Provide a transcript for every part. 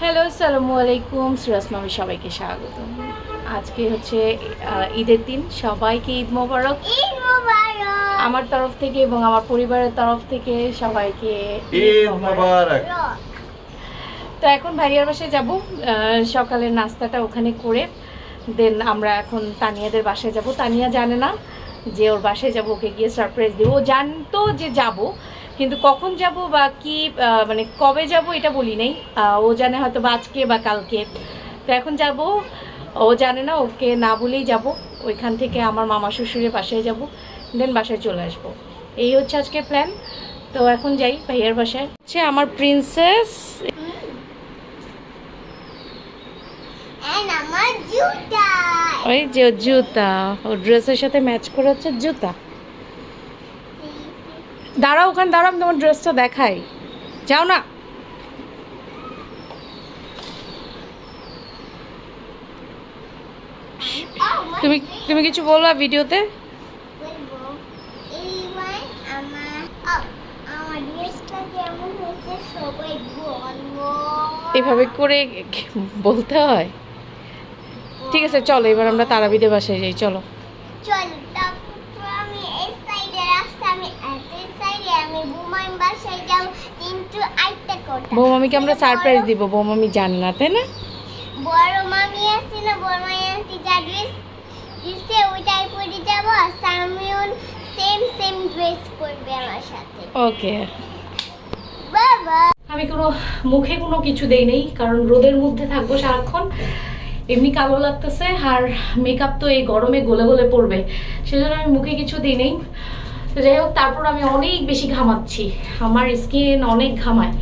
Hello সালামু আলাইকুম সুরাজ মামি সবাইকে স্বাগত। আজকে হচ্ছে ঈদের দিন। সবাইকে ঈদ মোবারক। আমার তরফ থেকে এবং আমার পরিবারের তরফ থেকে সবাইকে ঈদ মোবারক। তো এখন ভাইয়ার বাসায় যাব। সকালের নাস্তাটা ওখানে করে। দেন আমরা এখন তানিয়াদের বাসায় যাব। তানিয়া জানে না যে ওর বাসায় যাব ওকে গিয়ে সারপ্রাইজ দেবো। ও জানতো যে যাব। কিন্তু কখন যাব বা কি মানে কবে যাব এটা বলি নাই। ও জানে হয়তো বা আজকে বা কালকে। তো এখন যাব ও জানে না ওকে না বলেই যাব। ওইখান থেকে আমার মামা শ্বশুরের বাসায় যাব দেন বাসায় চলে আসব। এই হচ্ছে আজকে প্ল্যান তো এখন যাই ভাইয়ার বাসায়। হচ্ছে আমার প্রিন্সেস আমার জুতা। ওই যে জুতা ও ড্রেসের সাথে ম্যাচ করে হচ্ছে জুতা। দাঁড়াও ওখানে, দাঁড়াও তোমার ড্রেসটা দেখাই। যাও না। তুমি তুমি কিছু বলবা ভিডিওতে? এভাবে করে বলতে হয়? ঠিক আছে, চলো, এবার আমরা তারাবিদের বাসায় যাই, চলো। চল তারপর আমি এই সাইডে রাস্তা আমি এত সাইডে আমি বুমাইন বাসায় যাব কিন্তু আইতে কথা বৌমামিকে আমরা সারপ্রাইজ দিব বৌমামি জানে না তাই না? বড় মামি আছে না বড় মামি আন্টি যা ড্রেস দিচ্ছে ওইটাই পরে যাব আর সামিউন সেম সেম ড্রেস পরবে আমার সাথে। ওকে বাবা। আমি কোনো মুখে কোনো কিছু দেই নেই কারণ রোদের মধ্যে থাকব সারাক্ষণ। এমনি কালো লাগতেছে আর মেকআপ তো এই গরমে গলে গলে পড়বে। সেজন্য আমি মুখে কিছু দিই নেই। তো যাই হোক তারপর আমি অনেক বেশি ঘামাচ্ছি। আমার স্কিন অনেক ঘামায়।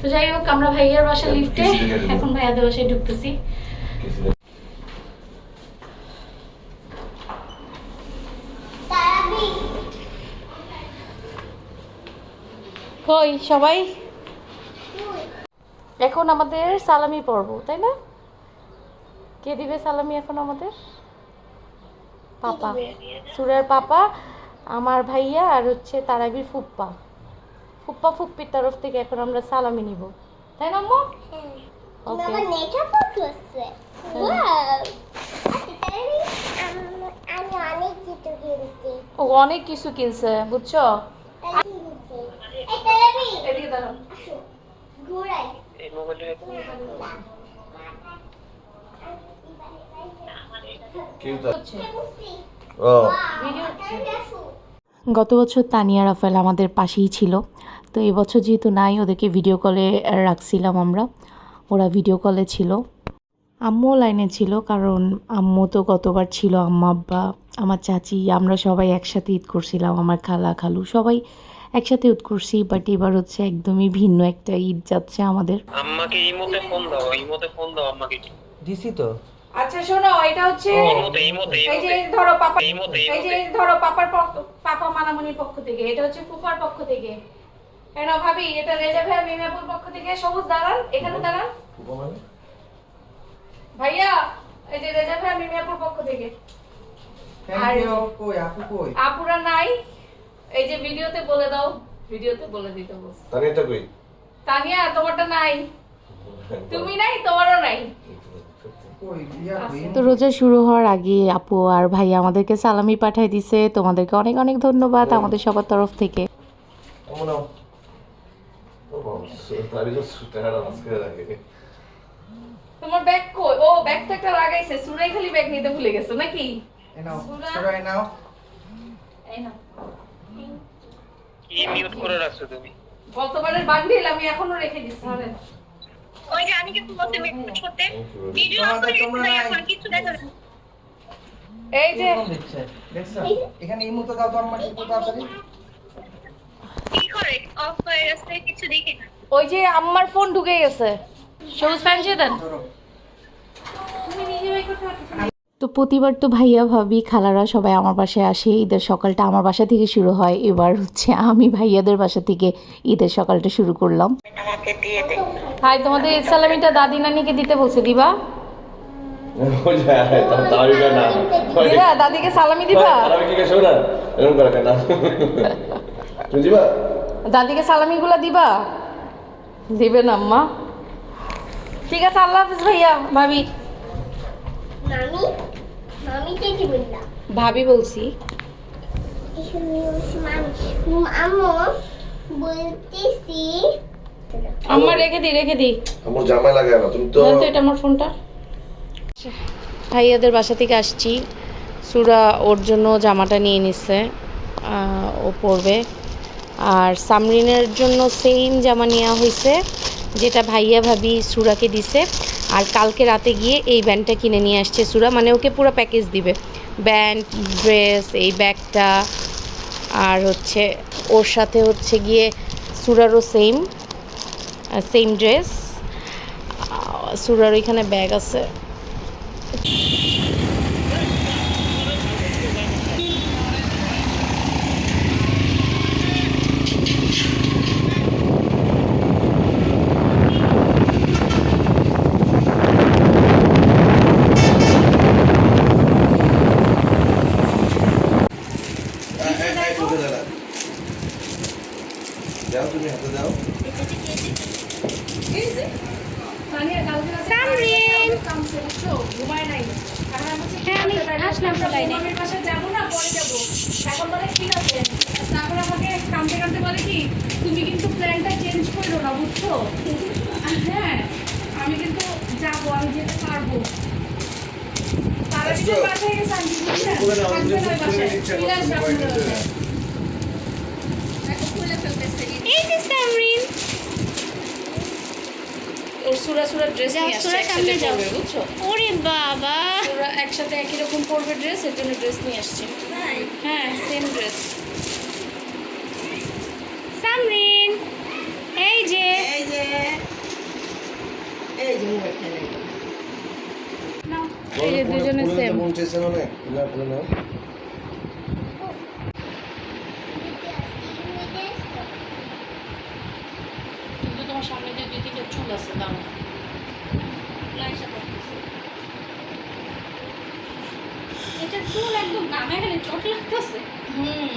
তো যাই হোক আমরা ভাইয়ার বাসা লিফটে এখন ভাইয়াদের বাসায় ঢুকতেছি। কই সবাই? এখন আমাদের সালামি পর্ব তাই না? কে দিবে সালামি এখন আমাদের? পাপা। সুরের পাপা। আমার ভাইয়া আর হচ্ছে তারাবির ফুপ্পা। ফুপ্পা ফুপ্পির তরফ থেকে এখন আমরা সালামি নিব। তাই না আম্মু? করছে? ওয়াও আচ্ছা তারাবি আম- আমি অনেক কিছু ও অনেক কিছু কিনছে বুঝছ? কেউ তো ও। ভিডিও গত বছর তানিয়া রাফেল আমাদের পাশেই ছিল। তো এবছর যেহেতু নাই ওদেরকে ভিডিও কলে রাখছিলাম আমরা। ওরা ভিডিও কলে ছিল। আম্মুও লাইনে ছিল কারণ আম্মু তো গতবার ছিল আম্মা আব্বা আমার চাচি আমরা সবাই একসাথে ঈদ করছিলাম আমার খালা খালু সবাই একসাথে ঈদ করছি বাট এবার হচ্ছে একদমই ভিন্ন একটা ঈদ যাচ্ছে আমাদের। আম্মাকে ইমোতে ফোন দাও ইমোতে ফোন দাও আম্মাকে। দিছি তো। আচ্ছা শোনো এটা হচ্ছে এই যে ইমোতে এই যে ধরো পাপা এই যে ইমোতে এই যে ধরো পাপার পাপা মানামনির পক্ষ থেকে এটা হচ্ছে ফুফার পক্ষ থেকে। কেন ভাবি? এটা রেজা ভাই মিমিয়াপুর পক্ষ থেকে সবুজ দাঁড়ান এখানে দাঁড়ান ভাইয়া এই যে রেজা ভাই মিমিয়াপুর পক্ষ থেকে। আর- ইউ কই আপু কই? আপুরা নাই। এই যে ভিডিওতে বলে দাও ভিডিওতে বলে দিতে বলছি। তাহলে এটা কই? তানিয়া তোমারটা নাই। তুমি নাই তোমারও নাই। তো রোজা শুরু হওয়ার আগে আপু আর ভাই আমাদেরকে সালামি পাঠাই দিছে। তোমাদেরকে অনেক অনেক ধন্যবাদ আমাদের সবার তরফ থেকে। তোমার ব্যাগ কই? ও ব্যাগ তো একটা লাগাইছে। সুরাই খালি ব্যাগ নিতে ভুলে গেছো নাকি? নাও নাও। কি মিউট করে রাখছো তুমি। গতবারের বান্ডিল আমি এখনও রেখে ধরেন। ওই যে আমি কিন্তু বলতে মিট করতে। ভিডিও তোমাদের করে তোমরা এখন কিছু দেখা এই যে এখানে দেখছে দেখছ? দাও তো আমার ইমুতে তাড়াতাড়ি। কি করে? অফ হয়ে গেছে কিছু দেখি না। ওই যে আম্মার ফোন ঢুকে গেছে। সবুজ ফ্যান দেন। ধরো। তো প্রতিবার তো ভাইয়া ভাবি খালারা সবাই আমার বাসায় আসে ঈদের সকালটা আমার বাসা থেকে শুরু হয়। এবার হচ্ছে আমি ভাইয়াদের বাসা থেকে ঈদের সকালটা শুরু করলাম। হাই তোমাদের ঈদ সালামিটা দাদি নানিকে দিতে বলছে দিবা? দিবা? দাদিকে সালামি দিবা? দাদিকে সালামিগুলো দিবা? দিবে না আম্মা। ঠিক আছে আল্লাহ হাফিজ ভাইয়া ভাবি। মামি মামি কে কি বললাম? ভাবি বলছি। মামি। আম্মু বলতেছি আমার রেখে দি রেখে দি। আমার জামাই লাগে না তুমি তো এটা আমার ফোনটা। ভাইয়াদের বাসা থেকে আসছি। সুরা ওর জন্য জামাটা নিয়ে নিচ্ছে আহ, ও পরবে। আর সামরিনের জন্য সেম জামা নেওয়া হয়েছে যেটা ভাইয়া ভাবি সুরাকে দিছে। আর কালকে রাতে গিয়ে এই ব্যান্ডটা কিনে নিয়ে আসছে সুরা মানে ওকে পুরো প্যাকেজ দিবে। ব্যান্ড, ড্রেস, এই ব্যাগটা, আর হচ্ছে ওর সাথে হচ্ছে গিয়ে সুরারও সেম সেম ড্রেস সুরার ওইখানে ব্যাগ আছে। দাও তুমি হাতে দাও। হ্যাঁ, আসলাম মামির বাসায় যাব না পরে যাব এখন বলে ঠিক আছে তারপর আমাকে কামতে কামতে বলে কি তুমি কিন্তু প্ল্যানটা চেঞ্জ করো না বুঝছ? হ্যাঁ আমি কিন্তু যাব আমি যেতে পারব। তারা কিন্তু বাসায় গেছে আমি বাসায়। দিচ্ছি, চলে আসবে আমার আপনাদের খুলে বাসায়। এই যে সামরিন। ওর সুরা সুরা ড্রেস নিয়ে আসছে একসাথে পরবে বুঝছ? ওরে বাবা। ওরা একসাথে একই রকম পরবে ড্রেস এর জন্য ড্রেস নিয়ে আসছে। হ্যাঁ সেম ড্রেস সামরিন এই যে। এই যে। এই যে মোবাইল খেলে এই যে দুজনে সেম মন চাইছে না খুলে নাও কিন্তু তোমার সামনে যে চুল দাম এটা চুল একদম গামে গেলে চট লাগতেছে হুম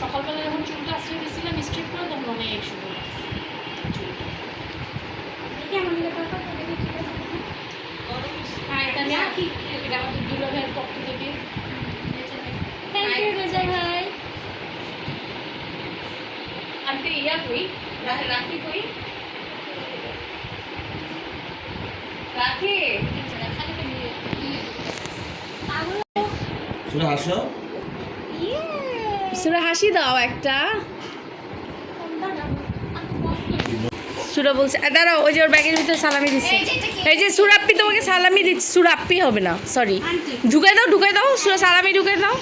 সকালবেলা যখন চুলটা আশ্রয় দিয়েছিলাম স্ট্রেট করে তখন অনেক সুন্দর লাগছে চুলটা কেমন হ্যাঁ এটা রাখি এটা আমাদের দুলাভাইয়ের পক্ষ থেকে। থ্যাংক ইউ রোজা ভাই আন্টি ইয়া কই রা- রাখি শুনে হাসো সুরা হাসি দাও একটা সুরা বলছে দাঁড়াও ওই যে ওর ব্যাগের ভিতরে সালামি দিচ্ছে। এই যে সুরাপ্পি তোমাকে সালামি দিচ্ছে। সুরাপ্পি হবে না সরি ঢুকাই দাও ঢুকাই দাও সুরা সালামি ঢুকাই দাও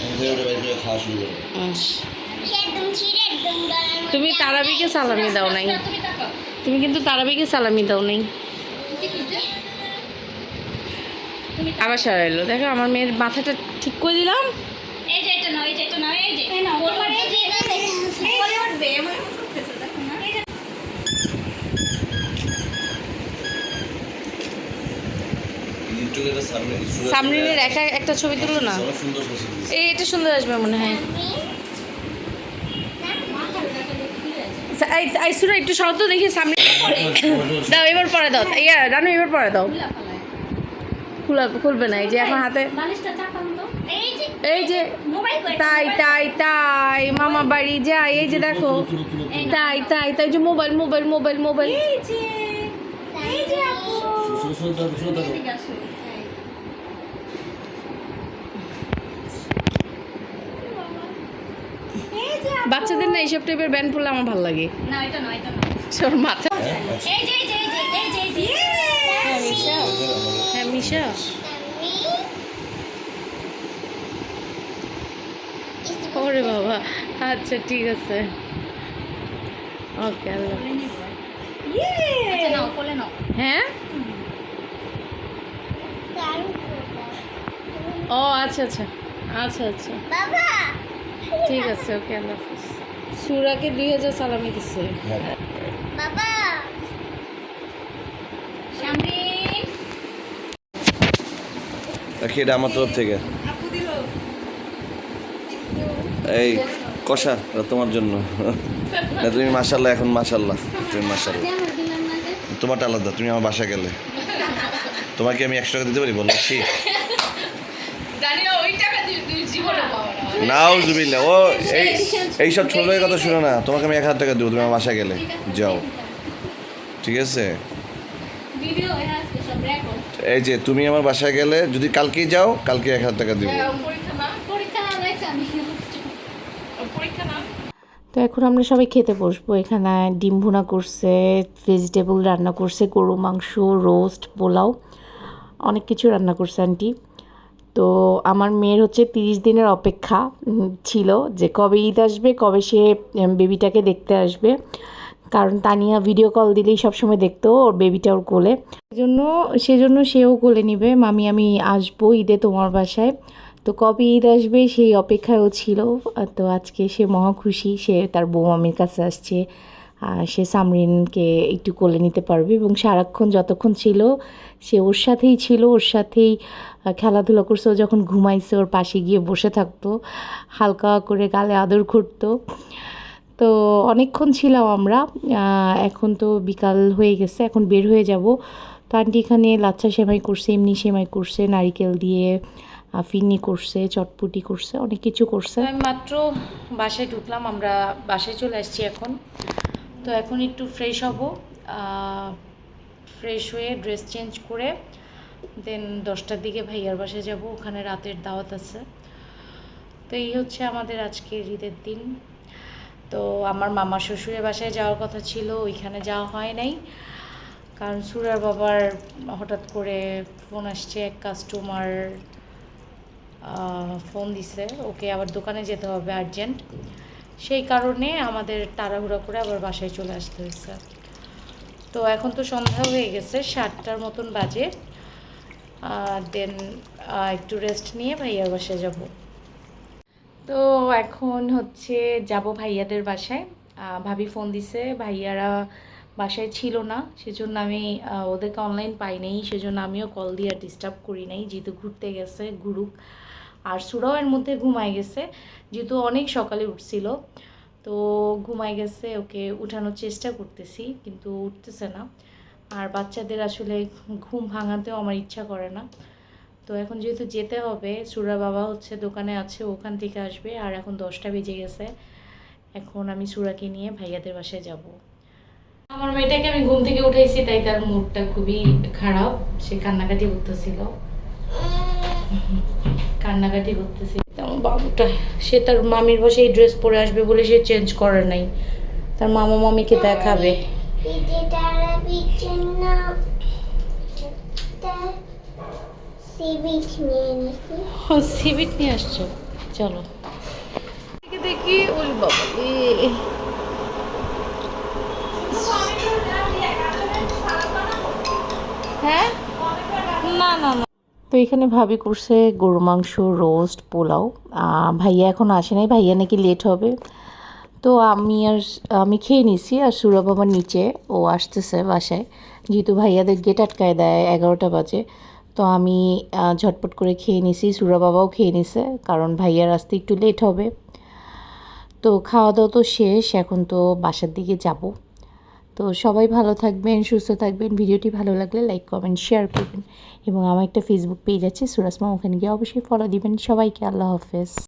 খাওয়া শুরু করো একদম ছিঁড়ে একদম গলার মধ্যে তুমি তারাবিকে সালামি দাও নাই তুমি কিন্তু তারাবিকে সালামি দাও নাই আবার সরাইলো দেখো আমার মেয়ের মাথাটা ঠিক করে দিলাম এই যে এটা নয় এই যে এটা নয় এই যে এই যে এটা বলে উঠবে এমন এমন করতেছে দেখো না এই যে ইউটিউবের সামনে সামরিনের একা একটা ছবি তুলো না। এই এটা সুন্দর আসবে মনে হয়। এই এই সুরা একটু শব্দ দেখি সামনে। দাও এবার পরে দাও। ইয়া রানু এবার পরে দাও। খুলা খুলবে না এই যে এখন হাতে। বালিশটা চাপান তো এই যে মোবাইল তাই তাই তাই মামা বাড়ি যাই এই যে দেখো তাই তাই তাই যে মোবাইল মোবাইল মোবাইল মোবাইল। শুরু শুরু এই। যে বাচ্চাদের না এইসব টাইপের ব্যান্ড পরলে আমার ভালো লাগে। না এটা নয় এটা নয়। ওর মাথা। হ্যাঁ এই যে এই যে এই যে এই যে হ্যাঁ মিশা। হ্যাঁ মিশা। ওরে বাবা। আচ্ছা ঠিক আছে। ওকে আল্লাহ আচ্ছা নাও নাও। হ্যাঁ? ও আচ্ছা আচ্ছা। আচ্ছা আচ্ছা। বাবা। ঠিক আছে ওকে আল্লাহ হাফিজ। সুরাকে দুই হাজার সালামি দিচ্ছে বাবা। রাখি এটা আমার তরফ থেকে। এই কষা তোমার জন্য। না তুমি মাসাল্লাহ এখন মাসাল্লাহ তুমি মাসাল্লাহ তোমারটা আলাদা তুমি আমার বাসা গেলে। তোমাকে আমি একশো টাকা দিতে পারি? বললাম ঠিক জানি না ওই টাকা তুই তুই জীবনে পাবো না নাও ও এই এইসব ছোট কথা শুনো না তোমাকে আমি এক হাজার টাকা দেবো তুমি আমার বাসা গেলে। যাও। ঠিক আছে? এই যে তুমি আমার বাসায় গেলে যদি কালকেই যাও কালকে এক হাজার টাকা দিব। পরীক্ষা না পরীক্ষা রয়েছে আমি। পরীক্ষা না। তো এখন আমরা সবাই খেতে বসবো। এখানে ডিম ভুনা করছে ভেজিটেবল রান্না করছে গরু মাংস রোস্ট পোলাও অনেক কিছু রান্না করছে আন্টি তো আমার মেয়ের হচ্ছে তিরিশ দিনের অপেক্ষা ছিল যে কবে ঈদ আসবে, কবে সে বেবিটাকে দেখতে আসবে। কারণ তানিয়া ভিডিও কল দিলেই সবসময় দেখতো ওর বেবিটা ওর কোলে। সেজন্য সেজন্য সেও কোলে নিবে, মামি, আমি আসব ঈদে তোমার বাসায়। তো কবে ঈদ আসবে সেই অপেক্ষায়ও ছিল। তো আজকে সে মহা খুশি, সে তার বউ মামির কাছে আসছে। সে সামরিনকে একটু কোলে নিতে পারবে এবং সারাক্ষণ যতক্ষণ ছিল, সে ওর সাথেই ছিল, ওর সাথেই খেলাধুলা করছে। ও যখন ঘুমাইছে, ওর পাশে গিয়ে বসে থাকতো, হালকা করে গালে আদর করতো। তো অনেকক্ষণ ছিলাম আমরা এখন তো বিকাল হয়ে গেছে, এখন বের হয়ে যাব। তো আন্টি এখানে লাচ্ছা সেমাই করছে, এমনি সেমাই করছে, নারিকেল দিয়ে ফিরনি করছে, চটপুটি করছে, অনেক কিছু করছে। আমি মাত্র বাসায় ঢুকলাম, আমরা বাসায় চলে আসছি এখন। তো এখন একটু ফ্রেশ হব। ফ্রেশ হয়ে ড্রেস চেঞ্জ করে দেন দশটার দিকে ভাইয়ার বাসায় যাব। ওখানে রাতের দাওয়াত আছে। তো এই হচ্ছে আমাদের আজকের ঈদের দিন। তো আমার মামা শ্বশুরের বাসায় যাওয়ার কথা ছিল, ওইখানে যাওয়া হয় নাই। কারণ সুরার বাবার হঠাৎ করে ফোন আসছে, এক কাস্টমার ফোন দিছে। ওকে আবার দোকানে যেতে হবে আর্জেন্ট সেই কারণে আমাদের তাড়াহুড়া করে আবার বাসায় চলে আসতে হয়েছে তো এখন তো সন্ধ্যা হয়ে গেছে, সাতটার মতন বাজে। দেন একটু রেস্ট নিয়ে ভাইয়ার বাসায় যাব। তো এখন হচ্ছে যাব ভাইয়াদের বাসায়। ভাবি ফোন দিছে, ভাইয়ারা বাসায় ছিল না, সেজন্য আমি ওদেরকে অনলাইন পাই নাই, সেজন্য আমিও কল দিয়ে ডিস্টার্ব করি নাই, যেহেতু ঘুরতে গেছে, ঘুরুক। আর সুরাও এর মধ্যে ঘুমায় গেছে, যেহেতু অনেক সকালে উঠছিল। তো ঘুমায় গেছে, ওকে উঠানোর চেষ্টা করতেছি, কিন্তু উঠতেছে না। আর বাচ্চাদের আসলে ঘুম ভাঙাতেও আমার ইচ্ছা করে না। তো এখন যেহেতু যেতে হবে, সুরা বাবা হচ্ছে দোকানে আছে, ওখান থেকে আসবে। আর এখন দশটা বেজে গেছে, এখন আমি সুরাকে নিয়ে ভাইয়াদের বাসায় যাব। আমার মেয়েটাকে আমি ঘুম থেকে উঠাইছি, তাই তার মুডটা খুবই খারাপ, সে কান্নাকাটি করতেছিল। কান্নাকাটি করতেছি। আমার বাবুটা সে তার মামির বসে এই ড্রেস পরে আসবে বলে সে চেঞ্জ করে নাই। তার মামা মামিকে দেখাবে। নিয়ে নিছি সিবিট নিয়ে আসছো। চলো। দেখি দেখি ওই বাবা হ্যাঁ? না না না। তো এখানে ভাবি করছে গরু মাংস রোস্ট পোলাও। ভাইয়া এখন আসে নাই, ভাইয়া নাকি লেট হবে। তো আমি আর আমি খেয়ে নিছি আর সুরা বাবা নিচে, ও আসতেছে বাসায়। যেহেতু ভাইয়াদের গেট আটকায় দেয়, এগারোটা বাজে। তো আমি ঝটপট করে খেয়ে নিছি সুরা বাবাও খেয়ে নিছে, কারণ ভাইয়ার আসতে একটু লেট হবে। তো খাওয়া দাওয়া তো শেষ, এখন তো বাসার দিকে যাব। তো সবাই ভালো থাকবেন, সুস্থ থাকবেন। ভিডিওটি ভালো লাগলে লাইক, কমেন্ট, শেয়ার করবেন। এবং আমার একটা ফেসবুক পেজ আছে সুরাসমা ওখানে গিয়ে অবশ্যই ফলো দিবেন। সবাইকে আল্লাহ হাফেজ।